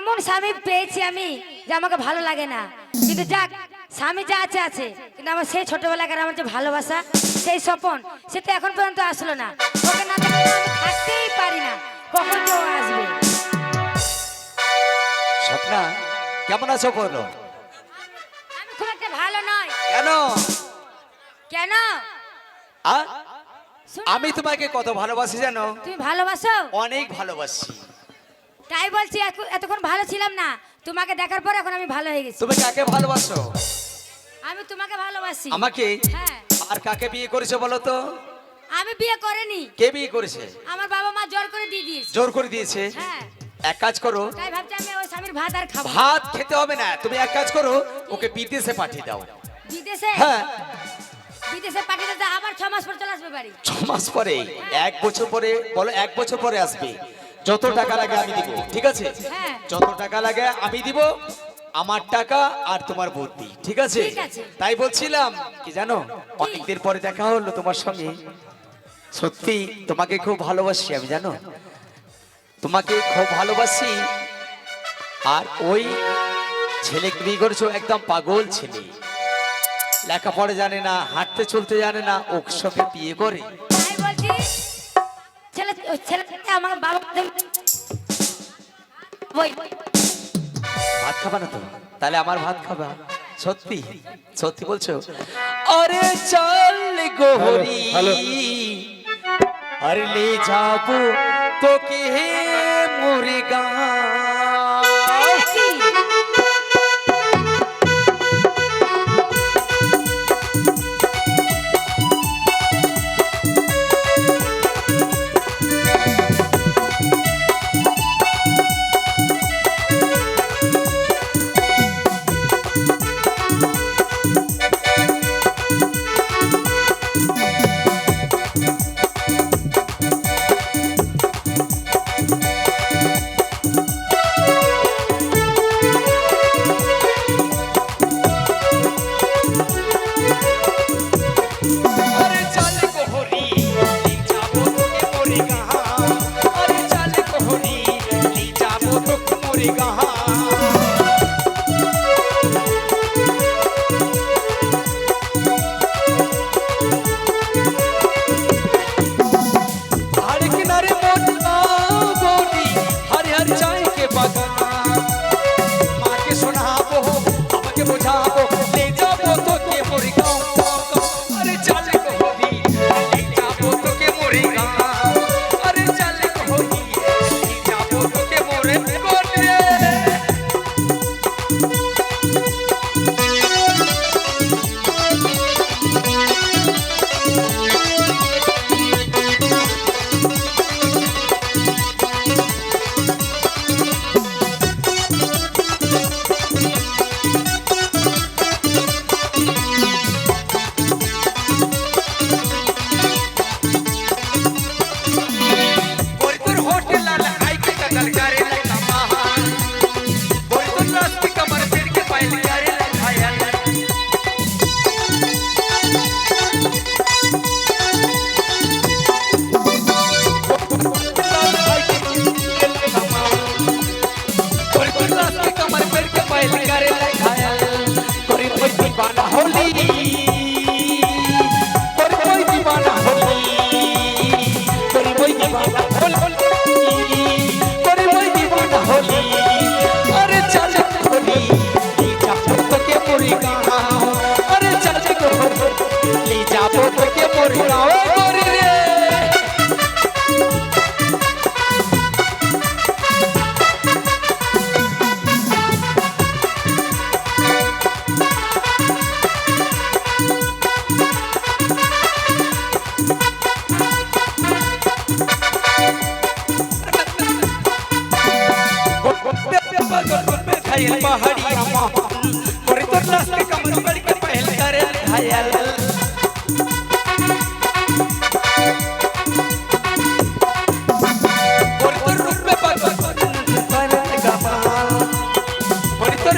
এমন স্বামী পেয়েছি আমি যে আমাকে ভালো লাগে না। কিন্তু যাক স্বামী যা আছে আছে। কিন্তু আমার সেই ছোটবেলাকার আমার যে ভালোবাসা সেই স্বপন সেটা এখন পর্যন্ত আসলো না। ওকে না থাকতেই পারি না। কখন ও আসবে? স্বপ্না কেমন আছো বলো? আমি খুব একটা ভালো নয় কেন? কেন? আমি তোমাকে কত ভালোবাসি জানো? তুমি ভালোবাসো? অনেক ভালোবাসি। তাই বলছি এত- এতক্ষণ ভালো ছিলাম না। তোমাকে দেখার পর এখন আমি ভালো হয়ে গেছি। তুমি কাকে ভালোবাসো? আমি তোমাকে ভালোবাসি। আমাকে? হ্যাঁ। আর কাকে বিয়ে করেছ বলো তো? আমি বিয়ে করিনি। কে বিয়ে করেছে? আমার বাবা মা জোর করে দিয়ে দিয়েছে। জোর করে দিয়েছে? হ্যাঁ। এক কাজ করো। তাই ভাবছি আমি ওই স্বামীর ভাত আর খাব। ভাত খেতে হবে না। তুমি এক কাজ করো ওকে বিদেশে পাঠিয়ে দাও। বিদেশে? হ্যাঁ। বিদেশে পাঠিয়ে দিতে আবার ছ মাস পর চলে আসবে বাড়ি। ছ মাস পরে? এক বছর পরে? বলো এক বছর পরে আসবে। যত টাকা লাগে আমি দিব ঠিক আছে? হ্যাঁ। যত টাকা লাগে আমি দিব আমার টাকা আর তোমার বুদ্ধি ঠিক আছে? তাই বলছিলাম কি জানো? অনেকদিন পরে দেখা হলো তোমার সঙ্গে। সত্যি তোমাকে খুব ভালোবাসি আমি জানো? তোমাকে খুব ভালোবাসি। আর ওই ছেলে বিয়ে করেছ? একদম পাগল ছেলে। লেখাপড়া জানে না হাঁটতে চলতে জানে না ওর সঙ্গে বিয়ে করে। ওই ছেলে আমার বাবা ভাত খাবা না তো? তাহলে আমার ভাত খাবা। সত্যি? সত্যি বলছো? আরে চল গোহরি। হ্যালো। আরে লে যাব তোকে হে মুরগা। তোকে মুরগা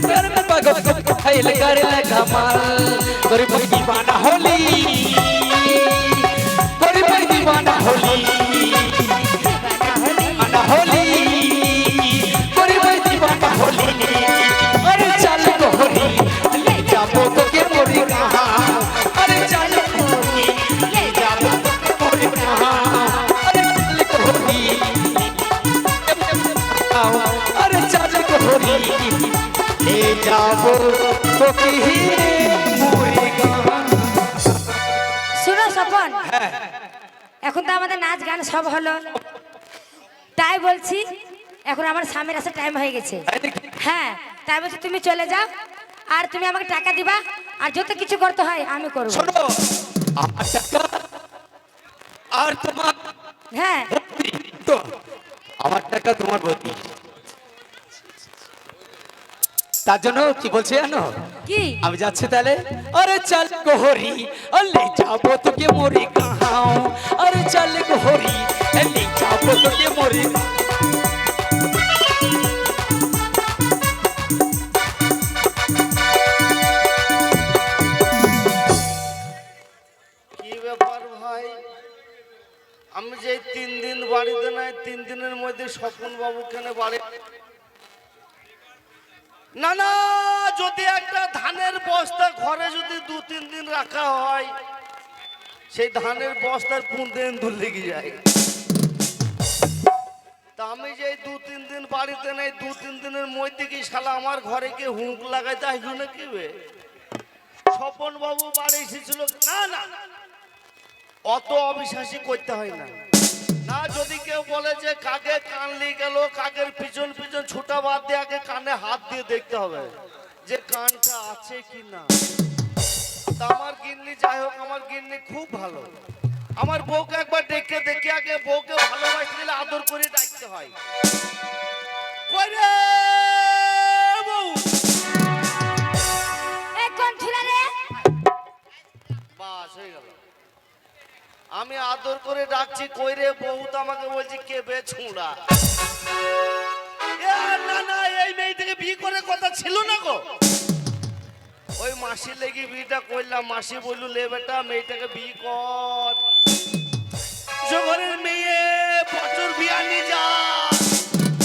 पैर में पगल पहल करे घमाल तोरी कोई दीवाना होली तोरी कोई दीवाना होली এখন তো আমাদের নাচ গান সব হলো। তাই বলছি এখন আমার স্বামীর আসার টাইম হয়ে গেছে। হ্যাঁ তাই বলছি তুমি চলে যাও আর তুমি আমাকে টাকা দিবা আর যত কিছু করতে হয় আমি করব। আর তোমার হ্যাঁ। তো আমার টাকা তোমার ভক্তি তার জন্য কি বলছে জানো? কি? আমি যাচ্ছি তাহলে আরে চল গোহরি আলে যাব তোকে মরি কাহাও আরে চল গোহরি আলে যাব তোকে মরি কি ব্যাপার ভাই? আমি যে তিন দিন বাড়িতে নাই তিন দিনের মধ্যে স্বপন বাবু কেন বাড়ি না না যদি একটা ধানের বস্তা ঘরে যদি দু তিন দিন রাখা হয় সেই ধানের বস্তার পুঁতেন দূর লেগে যায় তা আমি যে দু তিন দিন বাড়িতে নেই দু তিন দিনের মধ্যে কি শালা আমার ঘরে কি হুঁক লাগাইতে আসবে না কি স্বপন বাবু বাড়ি এসেছিল না না অত অবিশ্বাসী করতে হয় না যদি কেউ বলে যে কাকে কানলি গেল, কাকের পিছন পিছন বাদ দিয়ে আগে কানে হাত দিয়ে দেখতে হবে যে কানটা আছে কি না। তা আমার গিন্নি যাই হোক, আমার গিন্নি খুব ভালো। আমার বউকে একবার দেখে দেখে, আগে বউকে ভালোবাসতে গেলে আদর করে ডাকতে হয়। আমি আদর করে ডাকছি, কই রে বউ? তো আমাকে বলছি, কে বে ছুঁড়া? না না, এই করে কথা ছিল না গো। ওই মাসির লেগে বিয়েটা করলাম। মাসি বললু মেয়েটাকে কর। মেয়ে নিয়ে যা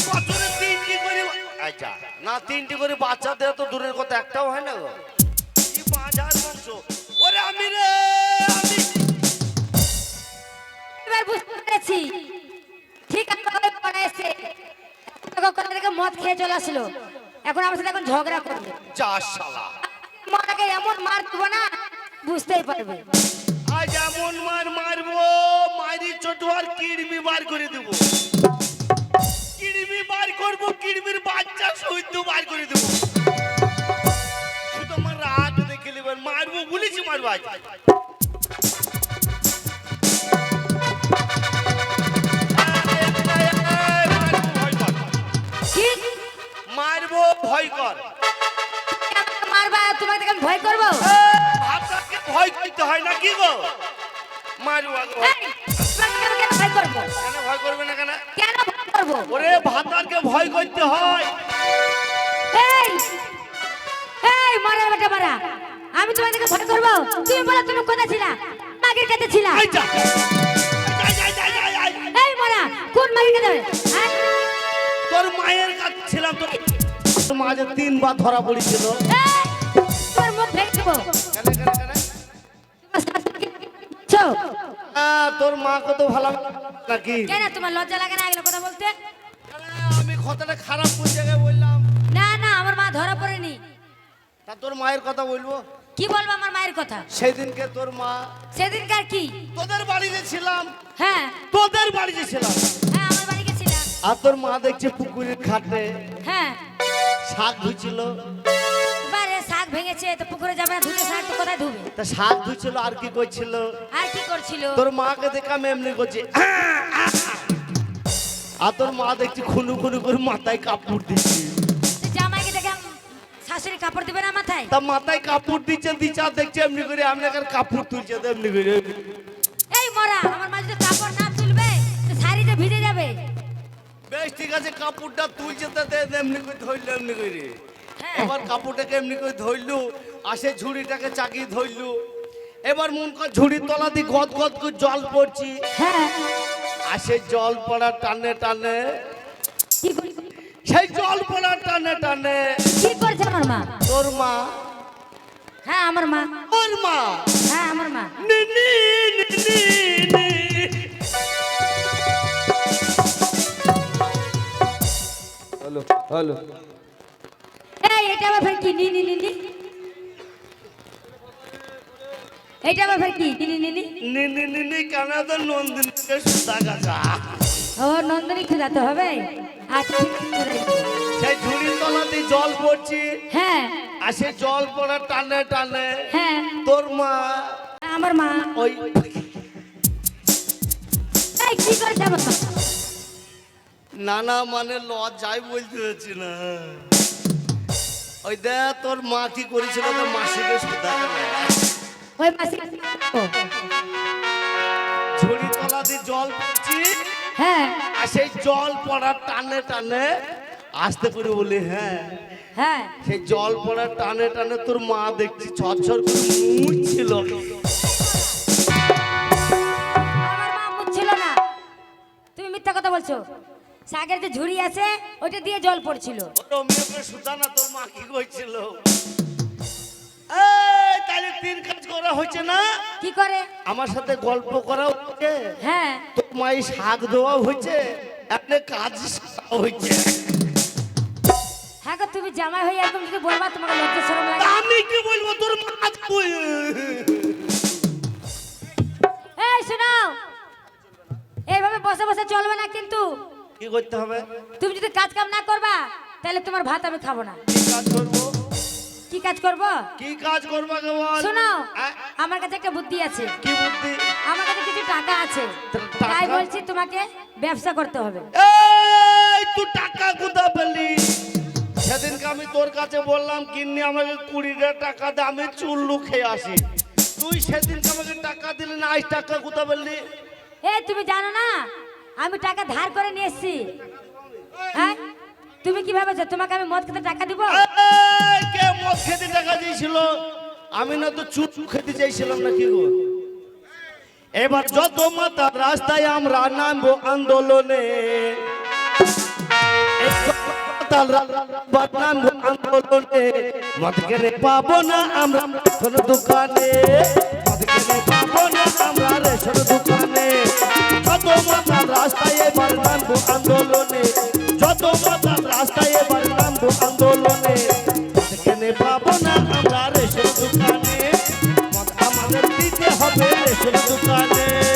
বছরে তিনটি করে আচ্ছা না, তিনটি করে বাচ্চা দেওয়া তো দূরের কথা, একটাও হয় না গো। থেকে মদ খেয়ে চলে আসলো। এখন আমার সাথে এখন ঝগড়া করবে। যা শালা। মাটাকে এমন মার দেবো না বুঝতেই পারবে। আজ এমন মার মারবো মারি ছোট আর কিড়মি বার করে দেবো। কিড়মি বার করব কিড়মির বাচ্চা সৈন্য বার করে দেবো। শুধু আমার রাগ দেখে নেবেন মারবো বলেছি মারবো আজ। তোমাকে আমি ভয় করব? আপনাকে ভয় করতে হয় না কি গো? মারবো আগে। কেন ভয় করব? কেন ভয় করবে না কেন? কেন ভয় করব? ওরে ভাতারকে ভয় করতে হয়। এই এই মারা বেটা মারা। আমি তোমার দিকে ভয় করব? তুমি বলো তুমি কোথায় ছিলা? মাগের কাছে ছিলা? এই যা। এই মারা কোন মাগের কাছে? তোর মায়ের কাছে ছিলাম তোর তোর মা যে তিনবার ধরা পড়েছিল। এই, তোর মুখ ভেঙে দেবো মা কত ভালো নাকি? কেন তোমার লজ্জা লাগে না এগুলো কথা বলতে? আমি কথাটা খারাপ কোন জায়গায় বললাম? না না আমার মা ধরা পড়েনি। তা তোর মায়ের কথা বলব? কি বলব আমার মায়ের কথা? সেদিনকে তোর মা সেদিনকার কি? তোদের বাড়িতে ছিলাম। হ্যাঁ। তোদের বাড়িতে ছিলাম। হ্যাঁ আমার বাড়ি গেছিলাম আর তোর মা দেখছে পুকুরের ঘাটে হ্যাঁ। শাক শাক ভেঙেছে তো পুকুরে যাবে না ধুতে শাক তো কোথায় ধুবে? তা শাক ধুইছিল আর কি করছিল? আর কি করছিল? তোর মাকে দেখে আমি এমনি করছি আর তোর মা দেখছি খুনু খুনু করে মাথায় কাপড় দিচ্ছি। জামাইকে দেখে শাশুড়ি কাপড় দিবে না মাথায়? তা মাথায় কাপড় দিচ্ছে দিচ্ছে আর দেখছে এমনি করে আপনাকে কাপড় তুলছে এমনি করে। এই মরা আমার মা যদি কাপড় না তুলবে তো শাড়িতে ভিজে যাবে। বেশ ঠিক আছে কাপড়টা তুলছে তো দে দে, এমনি করে ধরলো এমনি করে। এবার কাপড়টাকে এমনি করে ধরলু আসে ঝুড়িটাকে চাকিয়ে ধরলু। এবার মন কর ঝুড়ির তলা দিয়ে গদ গদ করে জল পড়ছি। হ্যাঁ। আসে জল পড়ার টানে টানে। সেই জল পড়ার টানে টানে। কি করছে আমার মা? তোর মা? হ্যাঁ আমার মা। তোর মা? হ্যাঁ আমার মা। নি, নি, নি, নি, নি। হলো হলো এই এটা আবার ফের কি? নি নি নি নি। এটা আবার ফের কি? নি নি নি নি। নিনি নিনি কেন তো নন্দিনীকে সুতা গাছা ও নন্দনী হবে। আচ্ছা। সেই ঝুড়ির তলাতে জল পড়ছি। হ্যাঁ। আর সেই জল পড়ার টানে টানে হ্যাঁ। তোর মা আমার মা। ওই এই কি করে যাব নানা মানে লজ্জাই বলতে হচ্ছে না। ওই তোর মা কি করেছিল তোর মাসিকে সুতা ওই মাসি ঝুড়ি তলাতে জল পড়ছি? হ্যাঁ। আর সেই জল পড়ার টানে টানে আসতে করে বলি হ্যাঁ। হ্যাঁ। সেই জল পড়ার টানে টানে তোর মা দেখছি ছচ্ছর করে মুছছিল আমার মা মুছছিল না। তুমি মিথ্যা কথা বলছো। শাকের যে ঝুড়ি আছে ওইটা দিয়ে জল পড়ছিল। রমিওকে সুতা না তোর মা কি কইছিল? এই তাহলে তিন কাজ করা হয়েছে না? কি করে? আমার সাথে গল্প করা হচ্ছে হ্যাঁ। তোর মাই শাক দেওয়া হয়েছে আপনি কাজ হয়েছে হ্যাঁ তুমি জামাই হয়ে একদম যদি বলবা তোমাকে লজ্জা শরম লাগে। আমি কি বলব? তোর মা কই? এই শোনাও। এইভাবে বসে বসে চলবে না কিন্তু। কি করতে হবে? তুমি যদি কাজ কাম না করবা তাহলে তোমার ভাত আমি খাব না। কি কাজ করব? কি কাজ করব? কি কাজ করব শোনো আমার কাছে একটা বুদ্ধি আছে। কি বুদ্ধি? আমার কাছে কিছু টাকা আছে। তাই বলছি তোমাকে ব্যবসা করতে হবে। এই তুই টাকা কোথা পেলি? সেদিনকে আমি তোর কাছে বললাম কিন্নি আমাকে কুড়িটা টাকা দে আমি চুল্লু খেয়ে আসি। তুই সেদিনকে আমাকে টাকা দিলি না আজ টাকা কোথা পেলি? এই তুমি জানো না আমি টাকা ধার করে নিয়ে এসেছি। হ্যাঁ? তুমি কি ভেবেছো, তোমাকে আমি মদ খেতে টাকা দিব? কে মদ খেতে টাকা দিয়েছিল? আমি না তো চুপ খেতে চাইছিলাম না কি গো? এবার যত মাতার রাস্তায় আমরা নামবো আন্দোলনে। আন্দোলনে। মদ কেনে পাবো না আমরা দোকানে। মদ কেনে পাবো না আমরা দোকানে। যত মাথা রাস্তায় এবার নামবো আন্দোলনে। যত মাথা রাস্তায় এবার নামবো আন্দোলনে। সেখানে পাবো না আমরা রেশন দোকানে। আমাদের দিতে হবে রেশন দোকানে।